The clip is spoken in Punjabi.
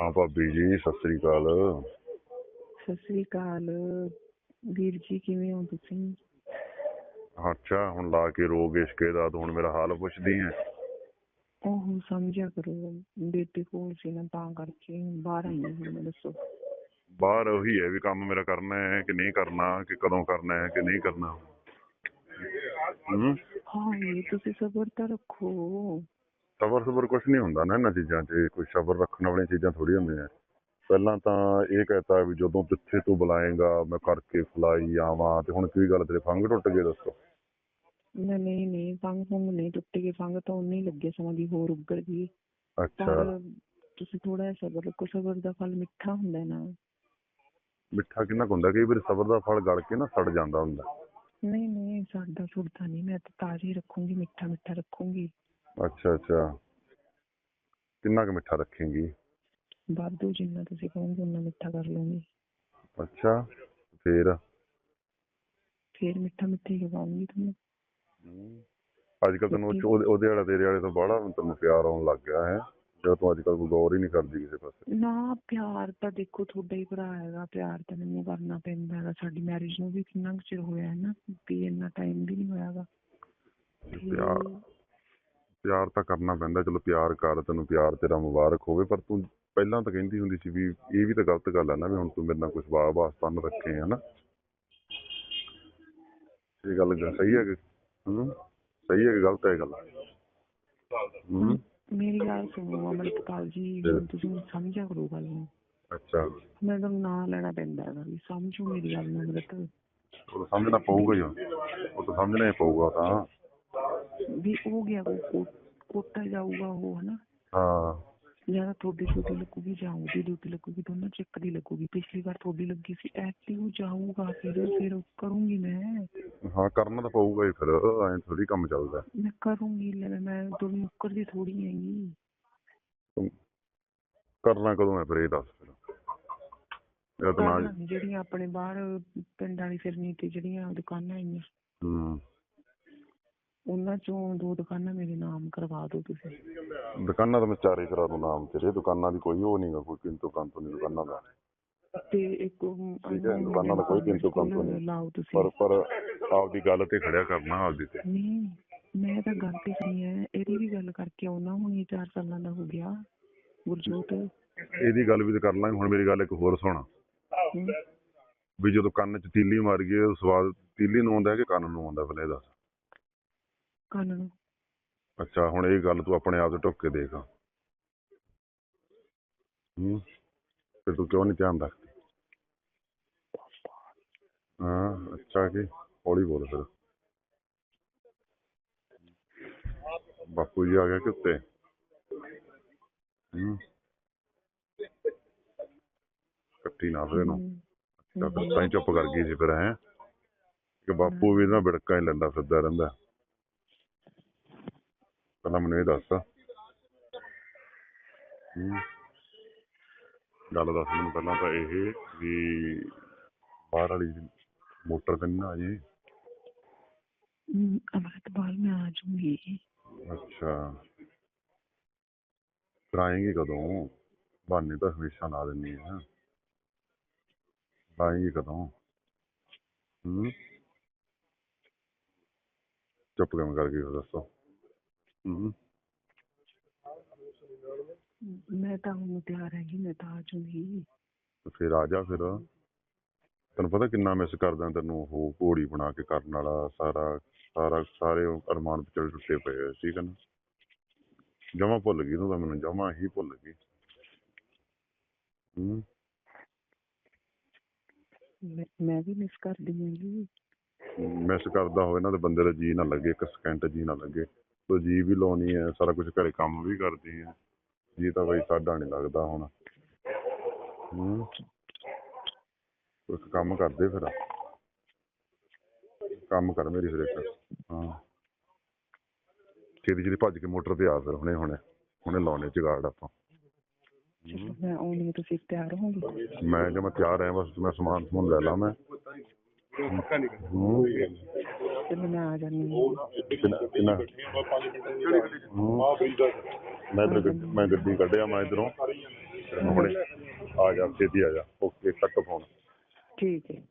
ਹਾਂ ਭਾਬੀ ਜੀ ਸਤਿ ਸ੍ਰੀ ਅਕਾਲ। ਸਤਿ ਸ੍ਰੀ ਅਕਾਲ। ਵੀਰ ਜੀ ਕਿਵੇਂ ਹੋ ਤੁਸੀਂ? ਅੱਛਾ ਹੁਣ ਲਾ ਕੇ ਰੋਗ ਇਸ਼ਕੇ ਦਾ ਹੁਣ ਮੇਰਾ ਹਾਲ ਪੁੱਛਦੀ ਹੈ। ਉਹ ਸਮਝਿਆ ਕਰੋ ਬੇਟੇ ਕੋਲ ਸੀ ਨਾ ਤਾਂ ਕਰਕੇ ਬਾਹਰ ਆਈ ਹਾਂ ਹੁਣ ਦੱਸੋ। ਬਾਹਰ ਉਹੀ ਹੈ ਵੀ ਕੰਮ ਮੇਰਾ ਕਰਨਾ ਹੈ ਕਿ ਨਹੀਂ ਕਰਨਾ ਕਿ ਕਦੋਂ ਕਰਨਾ ਹੈ ਕਿ ਨਹੀਂ ਕਰਨਾ। ਹੂੰ। ਹਾਂ ਇਹ ਤੁਸੀਂ ਸਬਰ ਤਾਂ ਰੱਖੋ। ਸਬਰ ਸਬਰ ਕੁਝ ਨਹੀਂ ਹੁੰਦਾ ਨਾ ਇਹਨਾਂ ਚੀਜ਼ਾਂ 'ਚ ਕੋਈ ਸਬਰ ਰੱਖਣ ਵਾਲੀਆਂ ਚੀਜ਼ਾਂ ਥੋੜੀ ਹੁੰਦੀਆਂ। ਪਹਿਲਾਂ ਤਾਂ ਇਹ ਕਹਤਾ ਵੀ ਜਦੋਂ ਜਿੱਥੇ ਤੂੰ ਬੁਲਾਏਗਾ ਮੈਂ ਕਰਕੇ ਫਲਾਈ ਆਵਾਂ ਤੇ ਹੁਣ ਕੀ ਗੱਲ ਤੇਰੇ ਫੰਗ ਟੁੱਟ ਗਏ ਦੱਸੋ? ਨਹੀਂ ਨਹੀਂ ਫੰਗ ਫੰਗ ਨਹੀਂ ਟੁੱਟ ਗਏ ਫੰਗ ਤਾਂ ਉਨੇ ਹੀ ਲੱਗੇ ਸਮਾਂ ਦੀ ਹੋਰ ਉੱਗੜ ਗਈ। ਅੱਛਾ। ਤੁਸੀਂ ਥੋੜਾ ਜਿਹਾ ਸਬਰ ਰੱਖੋ ਸਬਰ ਦਾ ਫਲ ਮਿੱਠਾ ਹੁੰਦਾ ਨਾ। ਮਿੱਠਾ ਕਿੰਨਾ ਕੁ ਹੁੰਦਾ? ਕਈ ਵਾਰੀ ਸਬਰ ਦਾ ਫਲ ਗਲ ਕੇ ਨਾ ਸੜ ਜਾਂਦਾ ਹੁੰਦਾ। ਨਹੀਂ ਨਹੀਂ ਸਾਡਾ ਸੁੱਟਦਾ ਨਹੀਂ ਮੈਂ ਤਾਂ ਤਾਜ਼ੀ ਰੱਖੂੰਗੀ ਮਿੱਠਾ ਮਿੱਠਾ ਰੱਖੂੰਗੀ। ਅੱਛਾ ਅੱਛਾ। ਕਿੰਨਾ ਕੁ ਮਿੱਠਾ ਰੱਖੇਂਗੀ? ਵਾਧੂ ਜਿੰਨਾ ਤੁਸੀਂ ਕਹੋਗੇ ਉਨਾ ਮਿੱਠਾ ਕਰ ਲੂੰਗੀ। ਅੱਛਾ ਫੇਰ? ਫੇਰ ਮਿੱਠਾ ਮਿੱਠਾ ਹੀ ਖਵਾਉਂਗੀ ਤੁਹਾਨੂੰ। ਅੱਜ ਕੱਲ ਤੈਨੂੰ ਉਹ- ਉਹਦੇ ਉਹਦੇ ਵਾਲਾ ਤੇਰੇ ਵਾਲੇ ਤੋਂ ਬੜਾ ਤੈਨੂੰ ਪਿਆਰ ਆਉਣ ਲੱਗ ਗਿਆ ਹੈ। ਜਦੋਂ ਤੂੰ ਅੱਜ ਕੱਲ ਕੋਈ ਗੌਰ ਹੀ ਨਹੀਂ ਕਰਦੀ ਕਿਸੇ ਪਾਸੇ। ਨਾ ਪਿਆਰ ਤਾਂ ਦੇਖੋ ਤੁਹਾਡਾ ਹੀ ਭਰਾ ਹੈਗਾ। ਪਿਆਰ ਤਾਂ ਮੈਨੂੰ ਕਰਨਾ ਪੈਂਦਾ ਹੈਗਾ। ਸਾਡੀ ਮੈਰਿਜ ਨੂੰ ਵੀ ਕਿੰਨਾ ਕੁ ਚਿਰ ਹੋਇਆ ਹੈ ਨਾ ਵੀ ਇੰਨਾ ਟਾਈਮ ਵੀ ਨਹੀਂ ਹੋਇਆਗਾ ਪਿਆਰ। ਪਿਆਰ ਤਾਂ ਕਰਨਾ ਪੈਂਦਾ ਚਲੋ ਪਿਆਰ ਕਰ ਤੈਨੂੰ ਪਿਆਰ ਤੇਰਾ ਮੁਬਾਰਕ ਹੋਵੇ ਪਰ ਤੂੰ ਪਹਿਲਾਂ ਤਾਂ ਕਹਿੰਦੀ ਹੁੰਦੀ ਸੀ ਵੀ ਇਹ ਵੀ ਤਾਂ ਗਲਤ ਗੱਲ ਹੈ ਨਾ ਵੀ ਹੁਣ ਤੂੰ ਮੇਰੇ ਨਾਲ ਕੁਝ ਵਾਹ ਵਾਸਤਾ ਨਾ ਰੱਖੇ ਹੈ ਨਾ। ਇਹ ਗੱਲ ਸਹੀ ਹੈ ਕਿ ਹੂੰ ਸਹੀ ਹੈ ਕਿ ਗਲਤ ਹੈ ਗੱਲ? ਹੂੰ। ਮੇਰੀ ਗੱਲ ਸੁਣੋ ਅਮਰਪਾਲ ਜੀ ਤੁਸੀਂ ਸਮਝਿਆ ਕਰੋ ਗੱਲ ਨੂੰ। ਅੱਛਾ। ਮੈਂ ਤੁਹਾਨੂੰ ਨਾਂ ਲੈਣਾ ਪੈਂਦਾ ਹੈਗਾ ਵੀ ਸਮਝੋ ਮੇਰੀ ਗੱਲ ਨੂੰ ਅਮਰਤ। ਉਹ ਤਾਂ ਸਮਝਣਾ ਪਊਗਾ ਹੀ ਉਹ ਤਾਂ ਸਮਝਣਾ ਹੀ ਪਊਗਾ ਤਾਂ। ਹੋ ਗਿਆ ਉਹ ਕੋਟਾ ਜਾਊਗਾ ਉਹ ਹਨਾ? ਹਾਂ। ਜਾਂ ਤੁਹਾਡੀ ਡਿਊਟੀ ਲੱਗੂਗੀ ਜਾਂ ਉਹਦੀ ਡਿਊਟੀ ਲੱਗੂਗੀ ਦੋਨਾਂ ਚ ਇੱਕ ਦੀ ਲੱਗੂਗੀ। ਪਿਛਲੀ ਵਾਰ ਤੁਹਾਡੀ ਲੱਗੀ ਸੀ ਐਕਟਿਵ ਜਾਊਗਾ ਫਿਰ ਫਿਰ ਕਰੂੰਗੀ ਮੈਂ। ਹਾਂ ਕਰਨਾ ਤਾਂ ਪਊਗਾ ਹੀ ਫਿਰ ਐਂ ਥੋੜੀ ਕੰਮ ਚੱਲਦਾ। ਮੈਂ ਕਰੂੰਗੀ ਲੈ ਮੈਂ ਤੁਹਾਨੂੰ ਮੁੱਕਰਦੀ ਥੋੜੀ ਹੈਗੀ। ਕਰਨਾ ਕਦੋਂ ਹੈ ਫਿਰ ਇਹ ਦੱਸ ਫਿਰ। ਇਹ ਤਾਂ ਨਾ ਘਰ ਜਿਹੜੀਆਂ ਆਪਣੇ ਬਾਹਰ ਪਿੰਡਾਂ ਦੀ ਫਿਰਨੀ ਤੇ ਜਿਹੜੀਆਂ ਦੁਕਾਨਾਂ ਆਈਆਂ ਹੂੰ। ਉਹਨਾਂ ਚੋਂ ਦੋ ਦੁਕਾਨਾਂ ਮੇਰੇ ਨਾਮ ਕਰਵਾ ਦਿਓ ਤੁਸੀਂ। ਦੁਕਾਨਾਂ ਤਾਂ ਮੈਂ ਚਾਰੇ ਕਰਾ ਦੂੰ ਨਾਮ ਤੇਰੇ। ਦੁਕਾਨਾਂ ਦੀ ਕੋਈ ਉਹ ਨਹੀਂਗਾ ਕੋਈ ਕਿੰਤੂ ਕੰਤੂ ਨਹੀਂ ਦੁਕਾਨਾਂ ਦਾ। ਤੇ ਇੱਕ ਉਹ ਠੀਕ ਹੈ, ਦੁਕਾਨਾਂ ਦਾ ਕੋਈ ਕਿੰਤੂ ਕੰਤੂ ਨਹੀਂ। ਲਾਓ ਤੁਸੀਂ। ਪਰ ਪਰ ਆਪਦੀ ਗੱਲ ਤੇ ਖੜਿਆ ਕਰਨਾ ਆਪਦੀ ਤੇ। ਨਹੀਂ ਮੈਂ ਤਾਂ ਗੱਲ ਤੇ ਨਹੀਂ ਹੈ ਇਹਦੀ ਵੀ ਗੱਲ ਕਰਕੇ ਆਉਣਾ ਹੁਣ ਇਹ 4 ਸਾਲਾਂ ਦਾ ਹੋ ਗਿਆ। ਗੁਰਜੋਤ। ਇਹਦੀ ਗੱਲ ਵੀ ਤੇ ਕਰ ਲਾਂਗੇ। ਹੁਣ ਮੇਰੀ ਗੱਲ ਇੱਕ ਹੋਰ ਸੁਣ। ਵੀ ਜਦੋਂ ਕੰਨ 'ਚ ਤੀਲੀ ਮਾਰ ਗਈ ਉਹ ਸਵਾਦ ਤੀਲੀ ਨੂੰ ਆਉਂਦਾ ਕਿ ਕੰਨ ਨੂੰ ਆਉਂਦਾ ਪਹਿਲੇ ਦੱਸ। ਕੰਨ ਨੂੰ ਅੱਛਾ ਹੁਣ ਇਹ ਗੱਲ ਤੂੰ ਆਪਣੇ ਆਪ ਤੇ ਟੁੱਕ ਕੇ ਦੇਖ। ਹੂੰ ਤੇ ਤੂੰ ਕਿਉਂ ਨਹੀਂ ਧਿਆਨ ਰੱਖਦੀ? ਹਾਂ ਅੱਛਾ ਕਿ ਹੌਲੀ ਬੋਲ ਫਿਰ। ਬਾਪੂ ਜੀ ਆ ਗਿਆ ਕਿ ਉੱਤੇ ਹੂੰ। ਕੱਟੀ ਨਾ ਫਿਰ ਫਿਰ ਤਾਂ ਹੀ ਚੁੱਪ ਕਰ ਗਈ ਸੀ ਫਿਰ ਹੈ। ਕਿ ਬਾਪੂ ਵੀ ਨਾ ਬਿੜਕਾਂ ਹੀ ਲੈਂਦਾ ਫਿਰਦਾ ਰਹਿੰਦਾ। ਪਹਿਲਾਂ ਮੈਨੂੰ ਇਹ ਦੱਸ। ਹੂੰ। ਗੱਲ ਦੱਸ ਮੈਨੂੰ ਪਹਿਲਾਂ ਤਾਂ ਇਹ ਵੀ ਬਾਹਰ ਵਾਲੀ ਮੋਟਰ ਤੇ ਨੀ ਜੀ ਹਮ, ਅੰਮ੍ਰਿਤਪਾਲ ਮੈਂ ਆ ਜਾਊਂਗੀ ਅੱਛਾ। ਕਰਾਏਂਗੀ ਕਦੋਂ? ਬਹਾਨੇ ਤਾਂ ਹਮੇਸ਼ਾ ਲਾ ਦਿੰਨੀ ਆ। ਲਾਏਂਗੀ ਕਦੋਂ? ਹੂੰ। ਚੁੱਪ ਕਿਵੇਂ ਕਰ ਗਈ ਉਹ ਦੱਸੋ। ਹੂੰ ਮੈਂ ਤਾਂ ਹੁਣ ਤਿਆਰ ਹੈਗੀ ਮੈਂ ਤਾਂ ਆ ਜਾਊਂਗੀ। ਤੇ ਫਿਰ ਆ ਜਾ ਫਿਰ। ਤੈਨੂੰ ਪਤਾ ਕਿੰਨਾ ਮਿਸ ਕਰਦਾ ਤੈਨੂੰ ਉਹ ਘੋੜੀ ਬਣਾ ਕੇ ਕਰਨ ਵਾਲਾ ਸਾਰਾ ਸਾਰਾ ਸਾਰੇ ਉਹ ਅਰਮਾਨ ਵਿਚਲ ਟੁੱਟੇ ਪਏ ਆ, ਠੀਕ ਹੈ ਨਾ? ਜਮਾ ਭੁੱਲ ਗਈ ਤੂੰ ਤਾਂ ਮੈਨੂੰ ਜਮਾ ਹੀ ਭੁੱਲ ਗਈ। ਹੂੰ ਮੈਂ ਮੈਂ ਵੀ ਮਿਸ ਕਰਦੀ ਹਾਂ ਜੀ ਮਿਸ ਕਰਦਾ ਹੋਵੇ ਨਾ ਤੇ ਬੰਦੇ ਦਾ ਜੀ ਨਾ ਲੱਗੇ ਇੱਕ ਸਕਿੰਟ ਜੀ ਨਾ ਲੱਗੇ। ਤੋ ਜੀ ਵੀ ਲਾਉਣੀ ਹੈ ਸਾਰਾ ਕੁਝ ਘਰੇ ਕੰਮ ਵੀ ਕਰਦੀ ਹੈ। ਜੀ ਤਾਂ ਬਈ ਸਾਡਾ ਨਹੀਂ ਲੱਗਦਾ ਹੁਣ। ਹੂੰ। ਇੱਕ ਕੰਮ ਕਰਦੇ ਫਿਰ। ਕੰਮ ਕਰ ਮੇਰੀ ਫਿਰ ਇੱਕ। ਹਾਂ। ਛੇਤੀ ਛੇਤੀ ਭੱਜ ਕੇ ਮੋਟਰ ਤੇ ਆ ਫਿਰ ਹੁਣੇ ਹੁਣੇ। ਹੁਣੇ ਲਾਉਣੇ ਜਗਾੜ ਆਪਾਂ। ਮੈਂ ਆਉਣੀ ਹਾਂ, ਤੁਸੀਂ ਤਿਆਰ ਹੋਗੇ ਮੈਂ ਕਿ ਮੈਂ ਤਿਆਰ ਹਾਂ ਬਸ ਮੈਂ ਸਮਾਨ ਸਮੂਨ ਲੈ ਲਾ ਮੈਂ। ਹੂੰ। ਚਲੋ ਮੈਂ ਆ ਜਾਂਦੀ ਹਾਂ। ਕਿੰਨਾ। ਮੈਂ ਇੱਧਰ ਗੱਡੀ- ਮੈਂ ਗੱਡੀ ਕੱਢਿਆ ਮੈਂ ਇਧਰੋਂ। ਹੁਣੇ ਆ ਜਾ ਛੇਤੀ ਆ ਜਾ। Okay cut phone. ਠੀਕ ਹੈ।